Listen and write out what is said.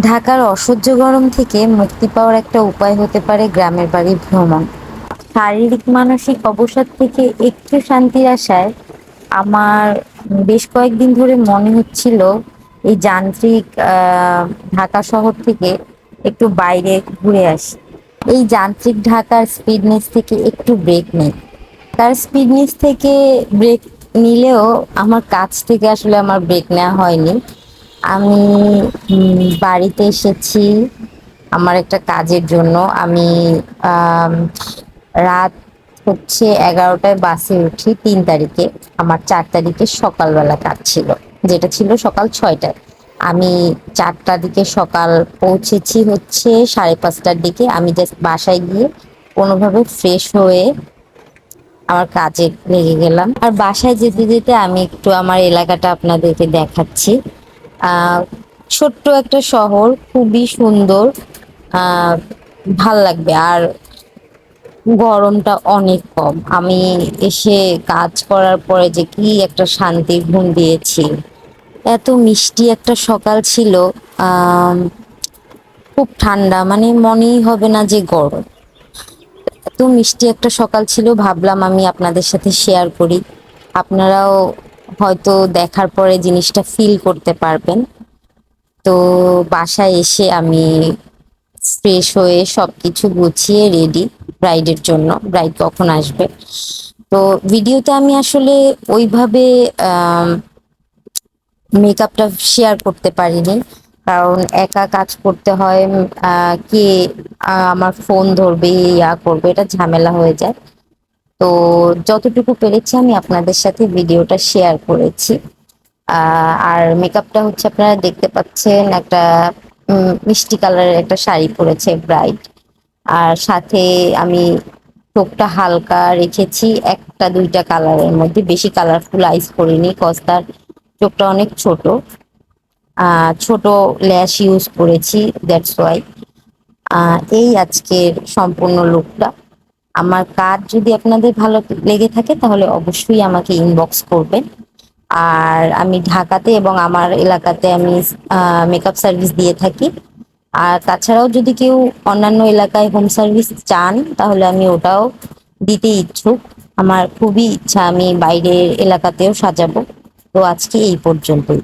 ঢাকার অসহ্য গরম থেকে মুক্তি পাওয়ার একটা উপায় হতে পারে গ্রামের বাড়ি ভ্রমণ। শারীরিক, মানসিক অবসাদ থেকে একটু শান্তির আশায় আমার বেশ কয়েকদিন ধরে মনে হচ্ছিল এই যান্ত্রিক ঢাকা শহর থেকে একটু বাইরে ঘুরে আসি। এই যান্ত্রিক ঢাকার স্পিডনেস থেকে একটু ব্রেক নেই। তার স্পিডনেস থেকে ব্রেক নিলেও আমার কাছ থেকে আসলে আমার ব্রেক নেওয়া হয়নি। আমি বাড়িতে এসেছি আমার একটা কাজের জন্য। আমি রাত হচ্ছে এগারোটায় বাসে উঠি তিন তারিখে। আমার চার তারিখে সকালবেলা কাজ ছিল, যেটা ছিল সকাল ছয়টায়। আমি চারটার দিকে সকাল পৌঁছেছি হচ্ছে সাড়ে পাঁচটার দিকে। আমি জাস্ট বাসায় গিয়ে কোনোভাবে ফ্রেশ হয়ে আমার কাজে লেগে গেলাম। আর বাসায় যেতে যেতে আমি একটু আমার এলাকাটা আপনাদেরকে দেখাচ্ছি। ছোট্ট একটা শহর, খুবই সুন্দর ভালো লাগবে। আর গরমটা অনেক কম। আমি এসে কাজ করার পরে যে কি একটা শান্তির ঘুম দিয়েছি। এত মিষ্টি একটা সকাল ছিল খুব ঠান্ডা মানে মনেই হবে না যে গরম। এত মিষ্টি একটা সকাল ছিল, ভাবলাম আমি আপনাদের সাথে শেয়ার করি। আপনারাও হয়তো দেখার পরে জিনিসটা ফিল করতে পারবেন। তো বাসায় এসে আমি ফ্রেশ হয়ে সবকিছু গুছিয়ে রেডি ব্রাইডের জন্য। ব্রাইড কখন আসবে? তো ভিডিওতে আমি আসলে ওইভাবে মেকআপটা শেয়ার করতে পারিনি। কারণ একা কাজ করতে হয় কে আমার ফোন ধরবে, ইয়া করবে, এটা ঝামেলা হয়ে যায়। তো যতটুকু পেরেছি আমি আপনাদের সাথে ভিডিওটা শেয়ার করেছি। আর মেকআপটা হচ্ছে আপনারা দেখতে পাচ্ছেন একটা মিষ্টি কালারের একটা শাড়ি পরেছে ব্রাইড আর সাথে আমি টোপটা হালকা রেখেছি, একটা দুইটা কালারের মধ্যে। বেশি কালারফুল আইস করিনি কজ তার চোখটা অনেক ছোট। ছোট ল্যাশ ইউজ করেছি দ্যাটস ওয়াই এই আজকের সম্পূর্ণ লুকটা আমার কাজ যদি আপনাদের ভালো লেগে থাকে, তাহলে অবশ্যই আমাকে ইনবক্স করবেন। আর আমি ঢাকাতে এবং আমার এলাকাতে আমি মেকআপ সার্ভিস দিয়ে থাকি। আর তাছাড়াও যদি কেউ অন্যান্য এলাকায় হোম সার্ভিস চান, তাহলে আমি ওটাও দিতে ইচ্ছুক। আমার খুবই ইচ্ছা আমি বাইরের এলাকাতেও সাজাবো। তো আজকে এই পর্যন্তই।